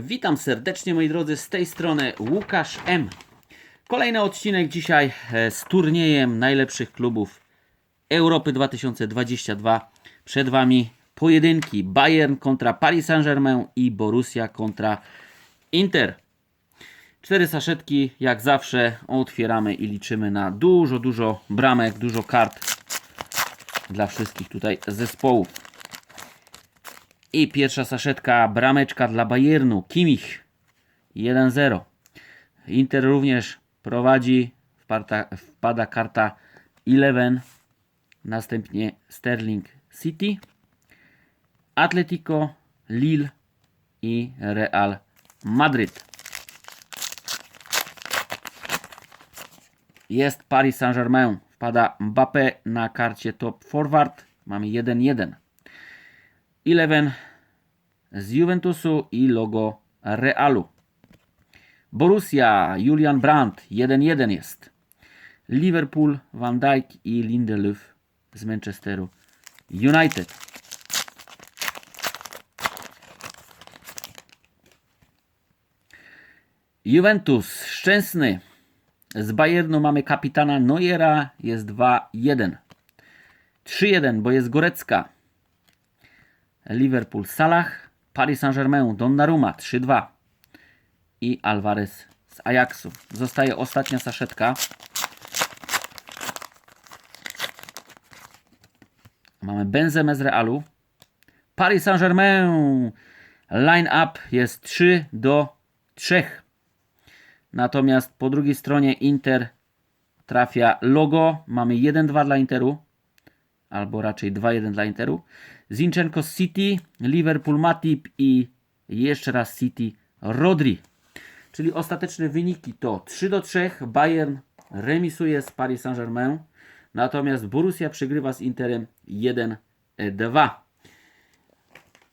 Witam serdecznie moi drodzy, z tej strony Łukasz M. Kolejny odcinek dzisiaj e, z turniejem najlepszych klubów Europy 2022. Przed Wami pojedynki Bayern kontra Paris Saint-Germain i Borussia kontra Inter. Cztery saszetki, jak zawsze, otwieramy i liczymy na dużo, dużo bramek, dużo kart dla wszystkich tutaj zespołów. I pierwsza saszetka, brameczka dla Bayernu, Kimmich 1-0. Inter również prowadzi, wparta, wpada karta 11, następnie Sterling City, Atletico, Lille i Real Madryt. Jest Paris Saint-Germain, wpada Mbappé na karcie top forward, mamy 1-1. Eleven z Juventusu i logo Realu. Borussia, Julian Brandt 1-1 jest. Liverpool, Van Dijk i Lindelöf z Manchesteru United. Juventus, Szczęsny. Z Bayernu mamy kapitana Neuera, jest 2-1. 3-1, bo jest Gorecka. Liverpool Salah, Paris Saint-Germain Donnarumma 3-2 i Alvarez z Ajaxu. Zostaje ostatnia saszetka. Mamy Benzemę z Realu. Paris Saint-Germain line up jest 3 do 3. Natomiast po drugiej stronie Inter trafia logo. Mamy 1-2 dla Interu albo raczej 2-1 dla Interu. Zinchenko City, Liverpool Matip i jeszcze raz City Rodri. Czyli ostateczne wyniki to 3 do 3. Bayern remisuje z Paris Saint-Germain. Natomiast Borussia przegrywa z Interem 1-2.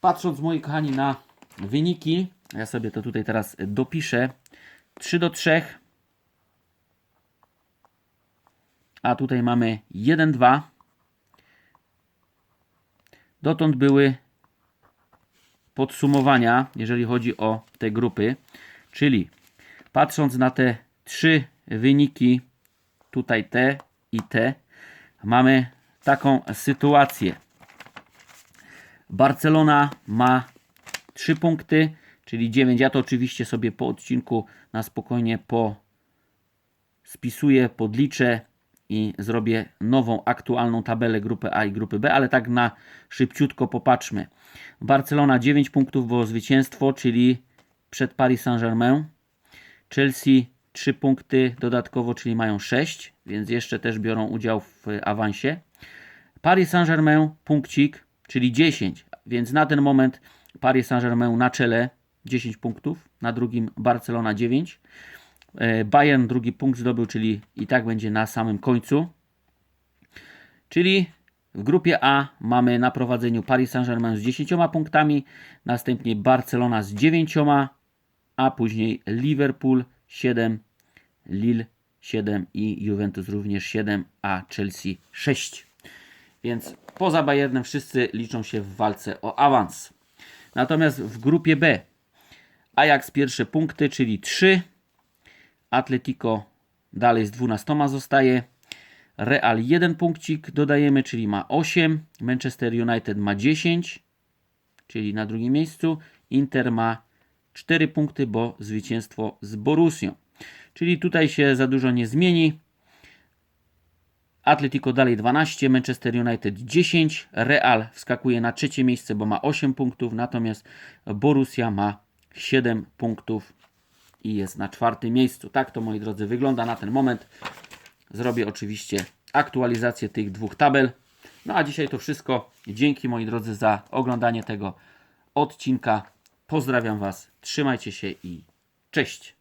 Patrząc moi kochani na wyniki, ja sobie to tutaj teraz dopiszę. 3 do 3. A tutaj mamy 1-2. Dotąd były podsumowania, jeżeli chodzi o te grupy, czyli patrząc na te trzy wyniki, tutaj te i te, mamy taką sytuację. Barcelona ma 3 punkty, czyli 9. Ja to oczywiście sobie po odcinku na spokojnie po spisuję, podliczę i zrobię nową, aktualną tabelę grupy A i grupy B, ale tak na szybciutko popatrzmy. Barcelona 9 punktów było zwycięstwo, czyli przed Paris Saint-Germain. Chelsea 3 punkty dodatkowo, czyli mają 6, więc jeszcze też biorą udział w awansie. Paris Saint-Germain punkcik, czyli 10, więc na ten moment Paris Saint-Germain na czele 10 punktów, na drugim Barcelona 9. E, Bayern drugi punkt zdobył, czyli i tak będzie na samym końcu. Czyli w grupie A mamy na prowadzeniu Paris Saint-Germain z 10 punktami, następnie Barcelona z 9, a później Liverpool 7, Lille 7 i Juventus również 7, a Chelsea 6. Więc poza Bayernem wszyscy liczą się w walce o awans. Natomiast w grupie B Ajax pierwsze punkty, czyli 3, Atletico dalej z 12 zostaje. Real 1 punkcik dodajemy, czyli ma 8. Manchester United ma 10, czyli na drugim miejscu. Inter ma 4 punkty, bo zwycięstwo z Borussią. Czyli tutaj się za dużo nie zmieni. Atletico dalej 12, Manchester United 10, Real wskakuje na trzecie miejsce, bo ma 8 punktów, natomiast Borussia ma 7 punktów i jest na czwartym miejscu. Tak to moi drodzy wygląda na ten moment. Zrobię oczywiście aktualizację tych dwóch tabel. No a dzisiaj to wszystko. Dzięki moi drodzy za oglądanie tego odcinka. Pozdrawiam Was, trzymajcie się i cześć.